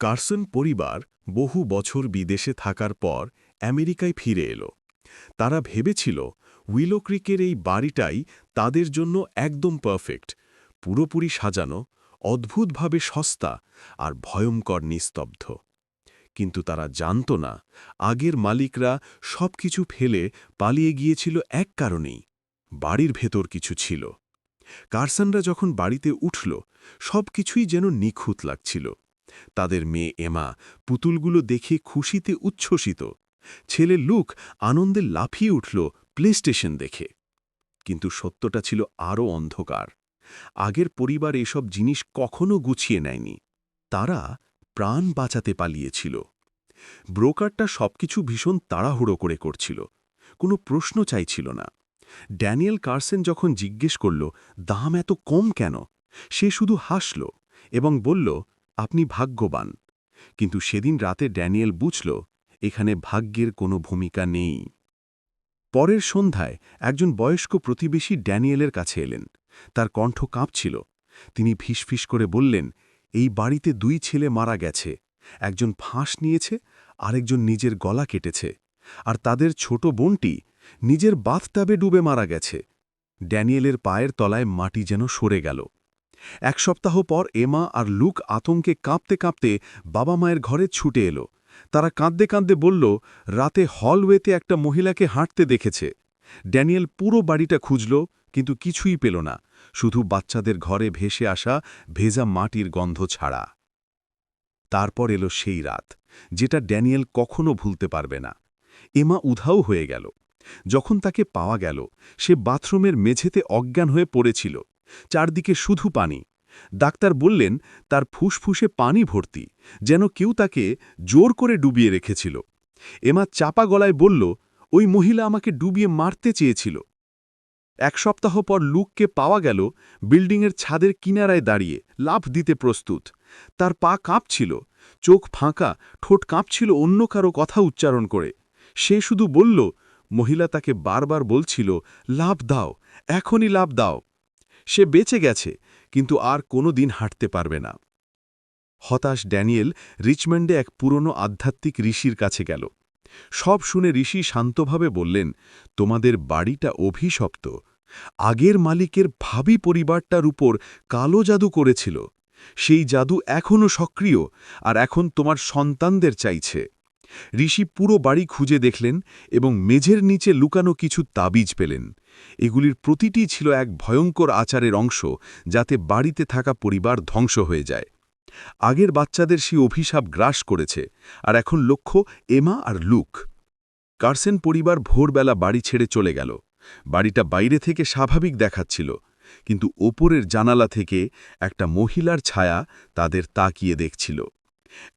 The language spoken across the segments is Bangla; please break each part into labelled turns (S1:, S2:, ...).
S1: কার্সন পরিবার বহু বছর বিদেশে থাকার পর আমেরিকায় ফিরে এলো। তারা ভেবেছিল, উইলো ক্রিকের এই বাড়িটাই তাদের জন্য একদম পারফেক্ট পুরোপুরি সাজানো, অদ্ভুতভাবে সস্তা আর ভয়ঙ্কর নিস্তব্ধ। কিন্তু তারা জানত না, আগের মালিকরা সব কিছু ফেলে পালিয়ে গিয়েছিল এক কারণেই, বাড়ির ভেতর কিছু ছিল। কারসানরা যখন বাড়িতে উঠল সব কিছুই যেন নিখুঁত লাগছিল। তাদের মেয়ে এমা পুতুলগুলো দেখে খুশিতে উচ্ছ্বসিত। ছেলে লুক আনন্দে লাফিয়ে উঠল প্লে স্টেশন দেখে। কিন্তু সত্যটা ছিল আরও অন্ধকার। আগের পরিবার এসব জিনিস কখনো গুছিয়ে নেয়নি। তারা প্রাণ বাঁচাতে পালিয়েছিল। ব্রোকারটা সবকিছু ভীষণ তাড়াহুড়ো করে করছিল। কোনো প্রশ্ন চাইছিল না। ড্যানিয়েল কার্সেন যখন জিজ্ঞেস করল, দাম এত কম কেন? সে শুধু হাসল এবং বলল আপনি ভাগ্যবান। কিন্তু সেদিন রাতে ড্যানিয়েল বুঝল, এখানে ভাগ্যের কোনো ভূমিকা নেই। পরের সন্ধ্যায় একজন বয়স্ক প্রতিবেশী ড্যানিয়েলের কাছে এলেন। তার কণ্ঠ কাঁপছিল। তিনি ফিসফিস করে বললেন, এই বাড়িতে দুই ছেলে মারা গেছে। একজন ফাঁস নিয়েছে, আরেকজন নিজের গলা কেটেছে। আর তাদের ছোট বোনটি নিজের বাথটাবে ডুবে মারা গেছে। ড্যানিয়েলের পায়ের তলায় মাটি যেন সরে গেল। এক সপ্তাহ পর এমা আর লুক আতঙ্কে কাঁপতে কাঁপতে বাবা মায়ের ঘরে ছুটে এলো। তারা কাঁদতে কাঁদতে বলল, রাতে হলওয়েতে একটা মহিলাকে হাঁটতে দেখেছে। ড্যানিয়েল পুরো বাড়িটা খুঁজল, কিন্তু কিছুই পেল না। শুধু বাচ্চাদের ঘরে ভেসে আসা ভেজা মাটির গন্ধ ছাড়া। তারপর এলো সেই রাত, যেটা ড্যানিয়েল কখনো ভুলতে পারবে না। এমা উধাও হয়ে গেল। যখন তাকে পাওয়া গেল, সে বাথরুমের মেঝেতে অজ্ঞান হয়ে পড়েছিল। চারদিকে শুধু পানি। ডাক্তার বললেন, তার ফুসফুসে পানি ভর্তি, যেন কেউ তাকে জোর করে ডুবিয়ে রেখেছিল। এমা চাপা গলায় বলল, ওই মহিলা আমাকে ডুবিয়ে মারতে চেয়েছিল। এক সপ্তাহ পর লুককে পাওয়া গেল, বিল্ডিংয়ের ছাদের কিনারায় দাঁড়িয়ে, লাফ দিতে প্রস্তুত। তার পা কাঁপছিল, চোখ ফাঁকা, ঠোঁট কাঁপছিল অন্য কারও কথা উচ্চারণ করে। সে শুধু বলল, মহিলা তাকে বারবার বলছিল লাভ দাও, এখনই লাভ দাও সে বেঁচে গেছে, কিন্তু আর কোনো দিন হাঁটতে পারবে না। হতাশ ড্যানিয়েল রিচমন্ডে এক পুরনো আধ্যাত্মিক ঋষির কাছে গেল। সব শুনে ঋষি শান্তভাবে বললেন, তোমাদের বাড়িটা অভিশপ্ত। আগের মালিকের ভাবি পরিবারটার উপর কালো জাদু করেছিল। সেই জাদু এখনও সক্রিয়, আর এখন তোমার সন্তানদের চাইছে। ঋষি পুরো বাড়ি খুঁজে দেখলেন এবং মেঝের নিচে লুকানো কিছু তাবিজ পেলেন। এগুলির প্রতিটি ছিল এক ভয়ঙ্কর আচারের অংশ যাতে বাড়িতে থাকা পরিবার ধ্বংস হয়ে যায়। আগের বাচ্চাদের সে অভিশাপ গ্রাস করেছে, আর এখন লক্ষ্য এমা আর লুক। কার্সেন পরিবার ভোরবেলা বাড়ি ছেড়ে চলে গেল। বাড়িটা বাইরে থেকে স্বাভাবিক দেখাচ্ছিল, কিন্তু ওপরের জানালা থেকে একটা মহিলার ছায়া তাদের তাকিয়ে দেখছিল।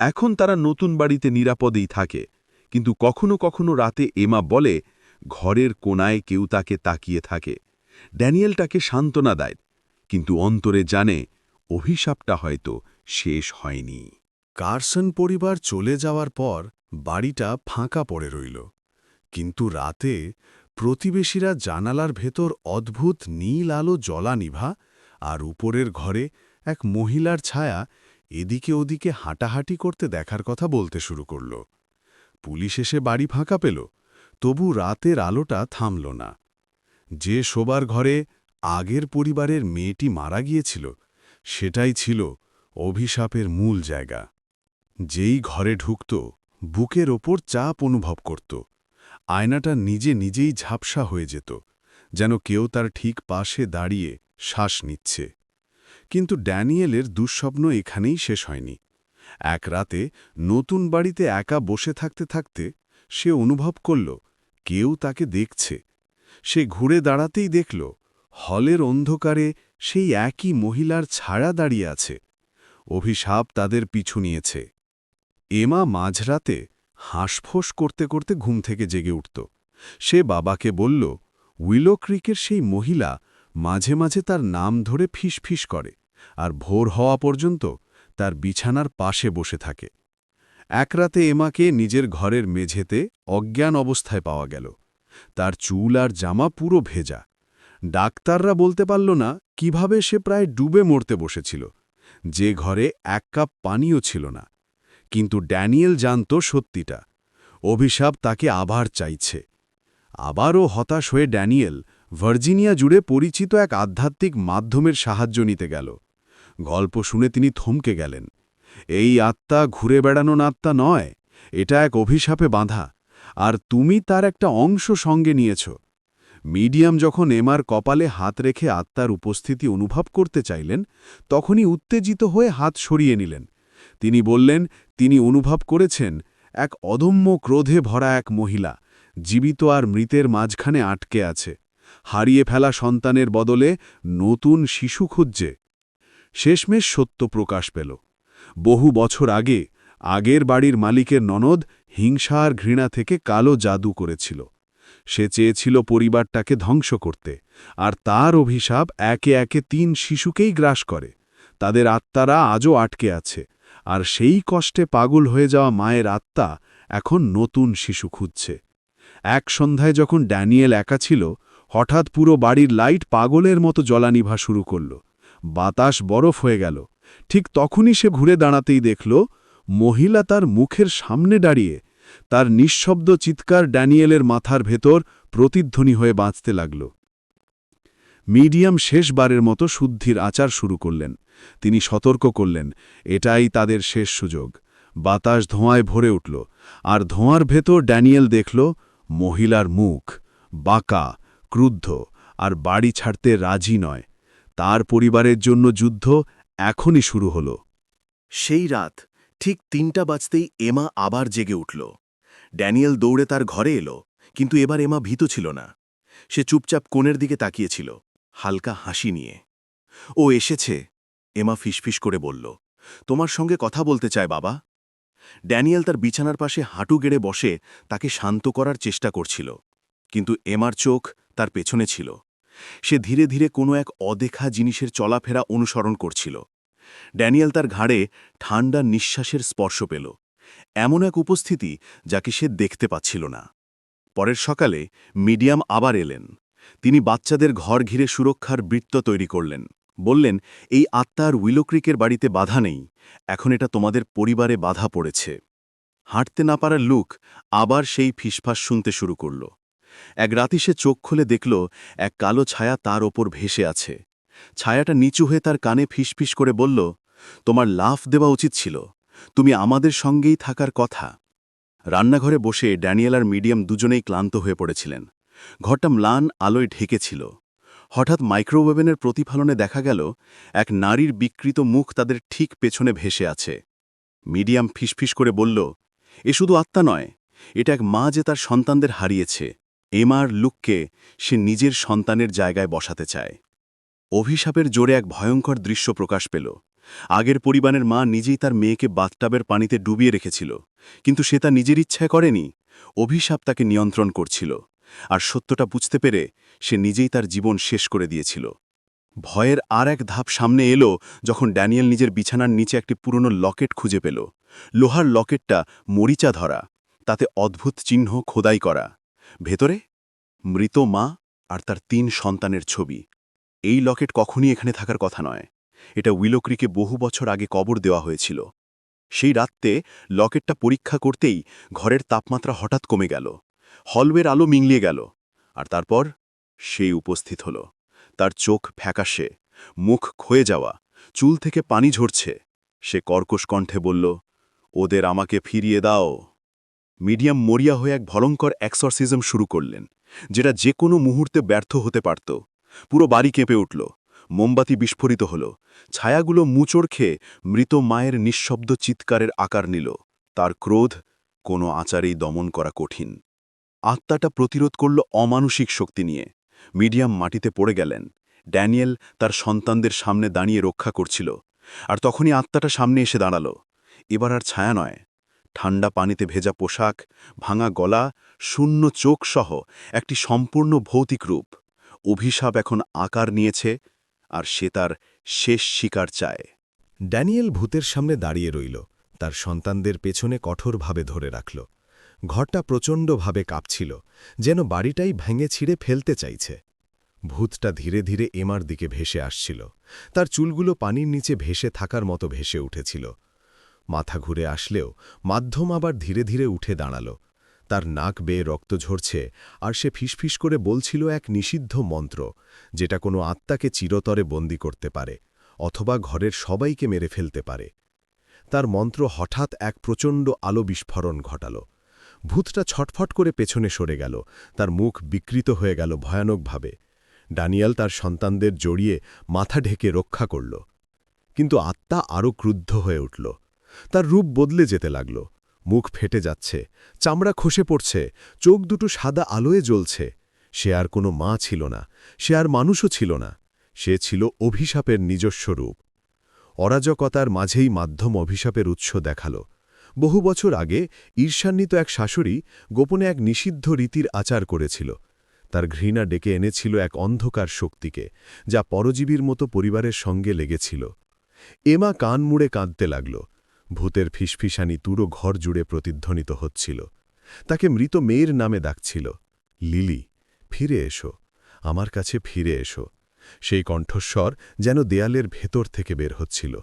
S1: এখন তারা নতুন বাড়িতে নিরাপদেই থাকে, কিন্তু কখনো কখনো রাতে এমা বলে, ঘরের কোনায় কেউ তাকে তাকিয়ে থাকে। ড্যানিয়েল তাকে সান্ত্বনা দেয়, কিন্তু অন্তরে জানে, অভিশাপটা হয়তো শেষ হয়নি। কার্সন পরিবার চলে যাওয়ার পর বাড়িটা ফাঁকা পড়ে রইল, কিন্তু রাতে প্রতিবেশীরা জানালার ভেতর অদ্ভুত নীল আলো জলা নিভা আর উপরের ঘরে এক মহিলার ছায়া এদিকে ওদিকে হাঁটাহাঁটি করতে দেখার কথা বলতে শুরু করল। পুলিশ এসে বাড়ি ফাঁকা পেল, তবু রাতের আলোটা থামল না। যে শোবার ঘরে আগের পরিবারের মেয়েটি মারা গিয়েছিল, সেটাই ছিল অভিশাপের মূল জায়গা। যেই ঘরে ঢুকত, বুকের ওপর চাপ অনুভব করত। আয়নাটা নিজে নিজেই ঝাপসা হয়ে যেত, যেন কেউ তার ঠিক পাশে দাঁড়িয়ে শ্বাস নিচ্ছে। কিন্তু ড্যানিয়েলের দুঃস্বপ্ন এখানেই শেষ হয়নি। এক রাতে নতুন বাড়িতে একা বসে থাকতে থাকতে সে অনুভব করল, কেউ তাকে দেখছে। সে ঘুরে দাঁড়াতেই দেখল, হলের অন্ধকারে সেই একই মহিলার ছাড়া দাঁড়িয়ে আছে। অভিশাপ তাদের পিছু নিয়েছে। এমা মাঝরাতে হাঁসফোঁস করতে করতে ঘুম থেকে জেগে উঠত। সে বাবাকে বলল, উইলো ক্রিকের সেই মহিলা মাঝে মাঝে তার নাম ধরে ফিসফিস করে। আর ভোর হওয়া পর্যন্ত তার বিছানার পাশে বসে থাকে। এক রাতে এমাকে নিজের ঘরের মেঝেতে অজ্ঞান অবস্থায় পাওয়া গেল। তার চুল আর জামা পুরো ভেজা। ডাক্তাররা বলতে পারল না কীভাবে সে প্রায় ডুবে মরতে বসেছিল। যে ঘরে এক কাপ পানিও ছিল না।
S2: কিন্তু ড্যানিয়েল জানত সত্যিটা। অভিশাপ তাকে আবার চাইছে। আবারও হতাশ হয়ে ড্যানিয়েল ভার্জিনিয়া জুড়ে পরিচিত এক আধ্যাত্মিক মাধ্যমের সাহায্য নিতে গেল। গল্প শুনে তিনি থমকে গেলেন। এই আত্মা ঘুরে বেড়ানো আত্মা নয়, এটা এক অভিশাপে বাঁধা, আর তুমি তার একটা অংশ সঙ্গে নিয়েছ। মিডিয়াম যখন এমার কপালে হাত রেখে আত্মার উপস্থিতি অনুভব করতে চাইলেন, তখনই উত্তেজিত হয়ে হাত সরিয়ে নিলেন। তিনি বললেন, তিনি অনুভব করেছেন এক অদম্য ক্রোধে ভরা এক মহিলা, জীবিত আর মৃতের মাঝখানে আটকে আছে। হারিয়ে ফেলা সন্তানের বদলে নতুন শিশু খুঁজছে। শেষমেশ সত্য প্রকাশ পেল। বহু বছর আগে আগের বাড়ির মালিকের ননদ হিংসা আর ঘৃণা থেকে কালো জাদু করেছিল। সে চেয়েছিল পরিবারটাকে ধ্বংস করতে, আর তার অভিশাপ একে একে তিন শিশুকেই গ্রাস করে। তাদের আত্মারা আজও আটকে আছে, আর সেই কষ্টে পাগল হয়ে যাওয়া মায়ের আত্মা এখন নতুন শিশু খুঁজছে। এক সন্ধ্যায় যখন ড্যানিয়েল একা ছিল, হঠাৎ পুরো বাড়ির লাইট পাগলের মতো জলানিভা শুরু করল। বাতাস বরফ হয়ে গেল। ঠিক তখনই সে ঘুরে দাঁড়াতেই দেখল, মহিলা তার মুখের সামনে দাঁড়িয়ে, তার নিঃশব্দ চিৎকার ড্যানিয়েলের মাথার ভেতর প্রতিধ্বনি হয়ে বাঁচতে লাগল। মিডিয়াম শেষবারের মতো শুদ্ধির আচার শুরু করলেন। তিনি সতর্ক করলেন, এটাই তাদের শেষ সুযোগ। বাতাস ধোঁয়ায় ভরে উঠল, আর ধোঁয়ার ভেতর ড্যানিয়েল দেখল, মহিলার মুখ বাঁকা, ক্রুদ্ধ, আর বাড়ি ছাড়তে রাজি নয়। তার পরিবারের জন্য যুদ্ধ এখনই শুরু হল।
S3: সেই রাত ঠিক তিনটা বাজতেই এমা আবার জেগে উঠল। ড্যানিয়েল দৌড়ে তার ঘরে এলো, কিন্তু এবার এমা ভীত ছিল না। সে চুপচাপ কোণের দিকে তাকিয়েছিল, হালকা হাসি নিয়ে। ও এসেছে, এমা ফিসফিস করে বলল, তোমার সঙ্গে কথা বলতে চায় বাবা। ড্যানিয়েল তার বিছানার পাশে হাঁটু গেড়ে বসে তাকে শান্ত করার চেষ্টা করছিল, কিন্তু এমার চোখ তার পেছনে ছিল। সে ধীরে ধীরে কোনো এক অদেখা জিনিসের চলাফেরা অনুসরণ করছিল। ড্যানিয়েল তার ঘাড়ে ঠান্ডা নিঃশ্বাসের স্পর্শ পেল। এমন এক উপস্থিতি যাকে সে দেখতে পাচ্ছিল না। পরের সকালে মিডিয়াম আবার এলেন। তিনি বাচ্চাদের ঘর ঘিরে সুরক্ষার বৃত্ত তৈরি করলেন। বললেন, এই আত্মার উইলোক্রিকের বাড়িতে বাধা নেই। এখন এটা তোমাদের পরিবারে বাধা পড়েছে। হাঁটতে না পারার লুক আবার সেই ফিসফাস শুনতে শুরু করল। এক রাতি সে চোখ খুলে দেখল, এক কালো ছায়া তার ওপর ভেসে আছে। ছায়াটা নিচু হয়ে তার কানে ফিসফিস করে বলল, তোমার লাফ দেওয়া উচিত ছিল। তুমি আমাদের সঙ্গেই থাকার কথা। রান্নাঘরে বসে ড্যানিয়েল আর মিডিয়াম দুজনেই ক্লান্ত হয়ে পড়েছিলেন। ঘরটা ম্লান আলোয় ঢেকেছিল হঠাৎ মাইক্রোওয়েভেনের প্রতিফলনে দেখা গেল, এক নারীর বিকৃত মুখ তাদের ঠিক পেছনে ভেসে আছে। মিডিয়াম ফিসফিস করে বলল, এ শুধু আত্মা নয়, এটা এক মা যে তার সন্তানদের হারিয়েছে। এমার লুককে সে নিজের সন্তানের জায়গায় বসাতে চায়। অভিশাপের জোরে এক ভয়ঙ্কর দৃশ্য প্রকাশ পেল। আগের পরিবারের মা নিজেই তার মেয়েকে বাথটাবের পানিতে ডুবিয়ে রেখেছিল, কিন্তু সে তা নিজের ইচ্ছায় করেনি। অভিশাপ তাকে নিয়ন্ত্রণ করছিল, আর সত্যটা বুঝতে পেরে সে নিজেই তার জীবন শেষ করে দিয়েছিল। ভয়ের আর এক ধাপ সামনে এলো যখন ড্যানিয়েল নিজের বিছানার নিচে একটি পুরনো লকেট খুঁজে পেল। লোহার লকেটটা মরিচা ধরা, তাতে অদ্ভুত চিহ্ন খোদাই করা। ভেতরে মৃত মা আর তার তিন সন্তানের ছবি। এই লকেট কখনই এখানে থাকার কথা নয়। এটা উইলোক্রিকে বহু বছর আগে কবর দেওয়া হয়েছিল। সেই রাত্রে লকেটটা পরীক্ষা করতেই ঘরের তাপমাত্রা হঠাৎ কমে গেল। হলওয়ের আলো মিংলিয়ে গেল। আর তারপর সেই উপস্থিত হল। তার চোখ ফ্যাকাশে, মুখ ক্ষয়ে যাওয়া, চুল থেকে পানি ঝরছে। সে কর্কশ কণ্ঠে বলল, ওদের আমাকে ফিরিয়ে দাও। মিডিয়াম মরিয়া হয়ে এক ভয়ঙ্কর এক্সরসিজম শুরু করলেন, যেটা যে কোনো মুহূর্তে ব্যর্থ হতে পারত। পুরো বাড়ি কেঁপে উঠল, মোমবাতি বিস্ফোরিত হল, ছায়াগুলো মুচড় খেয়ে মৃত মায়ের নিঃশব্দ চিৎকারের আকার নিল। তার ক্রোধ কোনো আচারেই দমন করা কঠিন। আত্মাটা প্রতিরোধ করল অমানসিক শক্তি নিয়ে। মিডিয়াম মাটিতে পড়ে গেলেন। ড্যানিয়েল তার সন্তানদের সামনে দাঁড়িয়ে রক্ষা করছিল, আর তখনই আত্মাটা সামনে এসে দাঁড়াল। এবার আর ছায়া নয় ঠান্ডা পানিতে ভেজা পোশাক, ভাঙা গলা, শূন্য চোখ সহ একটি সম্পূর্ণ ভৌতিক রূপ। অভিশাপ এখন আকার নিয়েছে, আর সে তার শেষ শিকার চায়।
S4: ড্যানিয়েল ভূতের সামনে দাঁড়িয়ে রইল, তার সন্তানদের পেছনে কঠোরভাবে ধরে রাখল। ঘরটা প্রচণ্ডভাবে কাঁপছিল, যেন বাড়িটাই ভেঙে ছিঁড়ে ফেলতে চাইছে। ভূতটা ধীরে ধীরে এমার দিকে ভেসে আসছিল, তার চুলগুলো পানির নিচে ভেসে থাকার মতো ভেসে উঠেছিল। মাথা ঘুরে আসলেও মাধ্যম আবার ধীরে ধীরে উঠে দাঁড়াল। তার নাক বেয়ে রক্ত ঝরছে আর সে ফিসফিস করে বলছিল এক নিষিদ্ধ মন্ত্র, যেটা কোনো আত্মাকে চিরতরে বন্দি করতে পারে, অথবা ঘরের সবাইকে মেরে ফেলতে পারে। তার মন্ত্র হঠাৎ এক প্রচণ্ড আলো বিস্ফোরণ ঘটাল। ভূতটা ছটফট করে পেছনে সরে গেল, তার মুখ বিকৃত হয়ে গেল ভয়ানকভাবে। ডানিয়াল তার সন্তানদের জড়িয়ে মাথা ঢেকে রক্ষা করল। কিন্তু আত্মা আরও ক্রুদ্ধ হয়ে উঠল। তার রূপ বদলে যেতে লাগল। মুখ ফেটে যাচ্ছে, চামড়া খসে পড়ছে, চোখ দুটো সাদা আলোয় জ্বলছে। সে আর কোনো মা ছিল না, সে আর মানুষও ছিল না, সে ছিল অভিশাপের নিজস্ব রূপ। অরাজকতার মাঝেই মাধ্যম অভিশাপের উৎস দেখাল। বহু বছর আগে ঈর্ষান্বিত এক শাশুড়ি গোপনে এক নিষিদ্ধ রীতির আচার করেছিল। তার ঘৃণা ডেকে এনেছিল এক অন্ধকার শক্তিকে, যা পরজীবীর মতো পরিবারের সঙ্গে লেগেছিল। এমা কান মুড়ে কাঁদতে লাগল। ভূতের ফিসফিসানি তুরো ঘর জুড়ে প্রতিধ্বনিত হচ্ছিল। তাকে মৃত মেয়ের নামে ডাকছিল। লিলি, ফিরে এসো, আমার কাছে ফিরে এসো। সেই কণ্ঠস্বর যেন দেয়ালের ভেতর থেকে বের হচ্ছিল।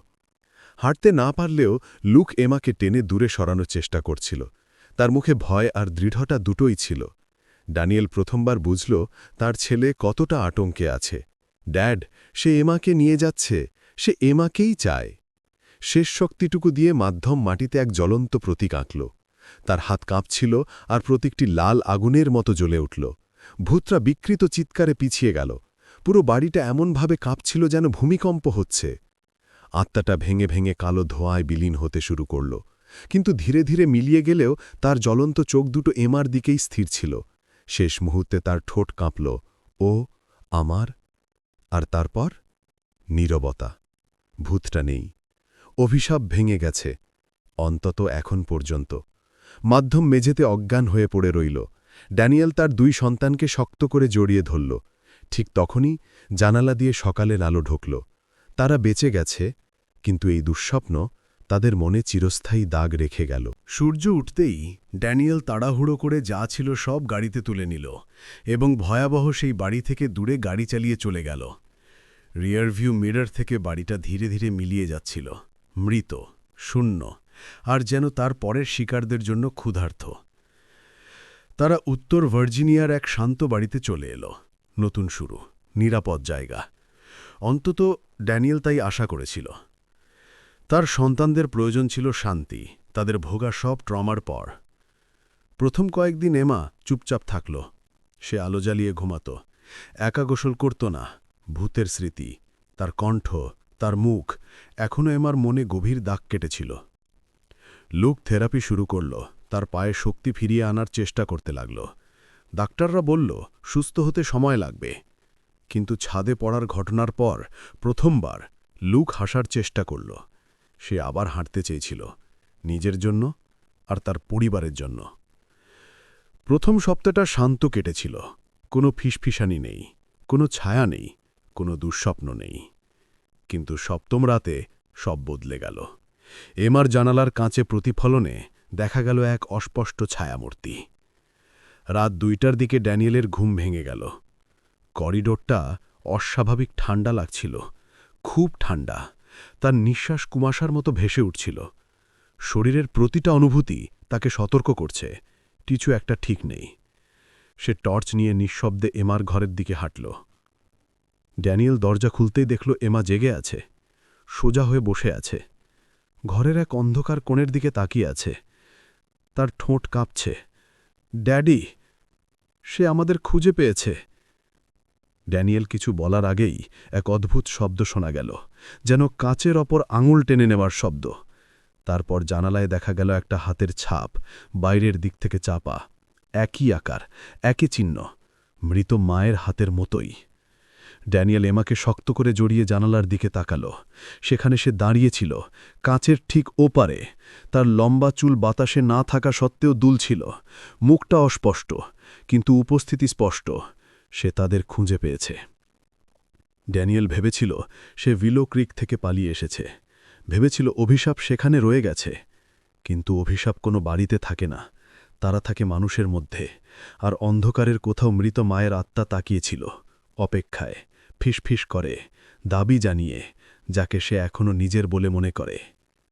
S4: হাঁটতে না পারলেও লুক এমাকে টেনে দূরে সরানোর চেষ্টা করছিল। তার মুখে ভয় আর দৃঢ়তা দুটোই ছিল। ড্যানিয়েল প্রথমবার বুঝল তার ছেলে কতটা আতঙ্কে আছে। ড্যাড, সে এমাকে নিয়ে যাচ্ছে। সে এমাকেই চায়। শেষ শক্তিটুকু দিয়ে মাধ্যম মাটিতে এক জ্বলন্ত প্রতীক আঁকল। তার হাত কাঁপছিল আর প্রতীকটি লাল আগুনের মতো জ্বলে উঠল। ভূতরা বিকৃত চিৎকারে পিছিয়ে গেল। পুরো বাড়িটা এমনভাবে কাঁপছিল যেন ভূমিকম্প হচ্ছে। আত্মাটা ভেঙে ভেঙে কালো ধোঁয়ায় বিলীন হতে শুরু করল। কিন্তু ধীরে ধীরে মিলিয়ে গেলেও তার জ্বলন্ত চোখ দুটো এমার দিকেই স্থির ছিল। শেষ মুহূর্তে তার ঠোঁট কাঁপল। ও, আমার? আর তারপর? নীরবতা। ভূতটা নেই। অভিশাপ ভেঙে গেছে, অন্তত এখন পর্যন্ত। মাধ্যম মেঝেতে অজ্ঞান হয়ে পড়ে রইল। ড্যানিয়েল তার দুই সন্তানকে শক্ত করে জড়িয়ে ধরল। ঠিক তখনই জানালা দিয়ে সকালের আলো ঢুকল। তারা বেঁচে গেছে, কিন্তু এই দুঃস্বপ্ন তাদের মনে চিরস্থায়ী দাগ রেখে গেল।
S2: সূর্য উঠতেই ড্যানিয়েল তাড়াহুড়ো করে যা ছিল সব গাড়িতে তুলে নিল এবং ভয়াবহ সেই বাড়ি থেকে দূরে গাড়ি চালিয়ে চলে গেল। রিয়ারভিউ মিরর থেকে বাড়িটা ধীরে ধীরে মিলিয়ে যাচ্ছিল। মৃত, শূন্য, আর যেন তার পরের শিকারদের জন্য ক্ষুধার্থ তারা উত্তর ভার্জিনিয়ার এক শান্ত বাড়িতে চলে এলো। নতুন শুরু, নিরাপদ জায়গা। অন্তত ড্যানিয়েল তাই আশা করেছিল। তার সন্তানদের প্রয়োজন ছিল শান্তি, তাদের ভোগা সব ট্রমার পর। প্রথম কয়েকদিন এমা চুপচাপ থাকল। সে আলো জ্বালিয়ে ঘুমাত। একা গোসল করত না। ভূতের স্মৃতি, তার কণ্ঠ তার মুখ এখনও এমার মনে গভীর দাগ কেটেছিল। লুক থেরাপি শুরু করল, তার পায়ে শক্তি ফিরিয়ে আনার চেষ্টা করতে লাগল। ডাক্তাররা বলল, সুস্থ হতে সময় লাগবে। কিন্তু ছাদে পড়ার ঘটনার পর প্রথমবার লুক হাসার চেষ্টা করল। সে আবার হাঁটতে চেয়েছিল, নিজের জন্য আর তার পরিবারের জন্য। প্রথম সপ্তাহটা শান্ত কেটেছিল, কোনো ফিসফিসানি নেই, কোনো ছায়া নেই, কোনো দুঃস্বপ্ন নেই। কিন্তু সপ্তম রাতে সব বদলে গেল। এমার জানালার কাঁচে প্রতিফলনে দেখা গেল এক অস্পষ্ট ছায়ামূর্তি। রাত দুইটার দিকে ড্যানিয়েলের ঘুম ভেঙে গেল। করিডোরটা অস্বাভাবিক ঠান্ডা লাগছিল, খুব ঠান্ডা, তার নিঃশ্বাস কুমাশার মতো ভেসে উঠছিল। শরীরের প্রতিটা অনুভূতি তাকে সতর্ক করছে, কিছু একটা ঠিক নেই। সে টর্চ নিয়ে নিঃশব্দে এমার ঘরের দিকে হাঁটল। ড্যানিয়েল দরজা খুলতেই দেখল এমা জেগে আছে, সোজা হয়ে বসে আছে। ঘরের এক অন্ধকার কোণের দিকে তাকিয়ে আছে। তার ঠোঁট কাঁপছে। ড্যাডি, সে আমাদের খুঁজে পেয়েছে। ড্যানিয়েল কিছু বলার আগেই এক অদ্ভুত শব্দ শোনা গেল, যেন কাঁচের অপর আঙুল টেনে নেওয়ার শব্দ। তারপর জানালায় দেখা গেল একটা হাতের ছাপ, বাইরের দিক থেকে চাপা। একই আকার, একই চিহ্ন, মৃত মায়ের হাতের মতোই। ড্যানিয়েল এমাকে শক্ত করে জড়িয়ে জানালার দিকে তাকাল। সেখানে সে দাঁড়িয়েছিল, কাঁচের ঠিক ওপারে। তার লম্বা চুল বাতাসে না থাকা সত্ত্বেও দুলছিল। মুখটা অস্পষ্ট, কিন্তু উপস্থিতি স্পষ্ট। সে তাদের খুঁজে পেয়েছে। ড্যানিয়েল ভেবেছিল সে ভিলো ক্রিক থেকে পালিয়ে এসেছে। ভেবেছিল অভিশাপ সেখানে রয়ে গেছে। কিন্তু অভিশাপ কোনো বাড়িতে থাকে না। তারা থাকে মানুষের মধ্যে। আর অন্ধকারের কোথাও মৃত মায়ের আত্মা তাকিয়েছিল, অপেক্ষায়। ফিসফিস করে দাবি জানিয়ে যাকে সে এখনও নিজের বলে মনে করে।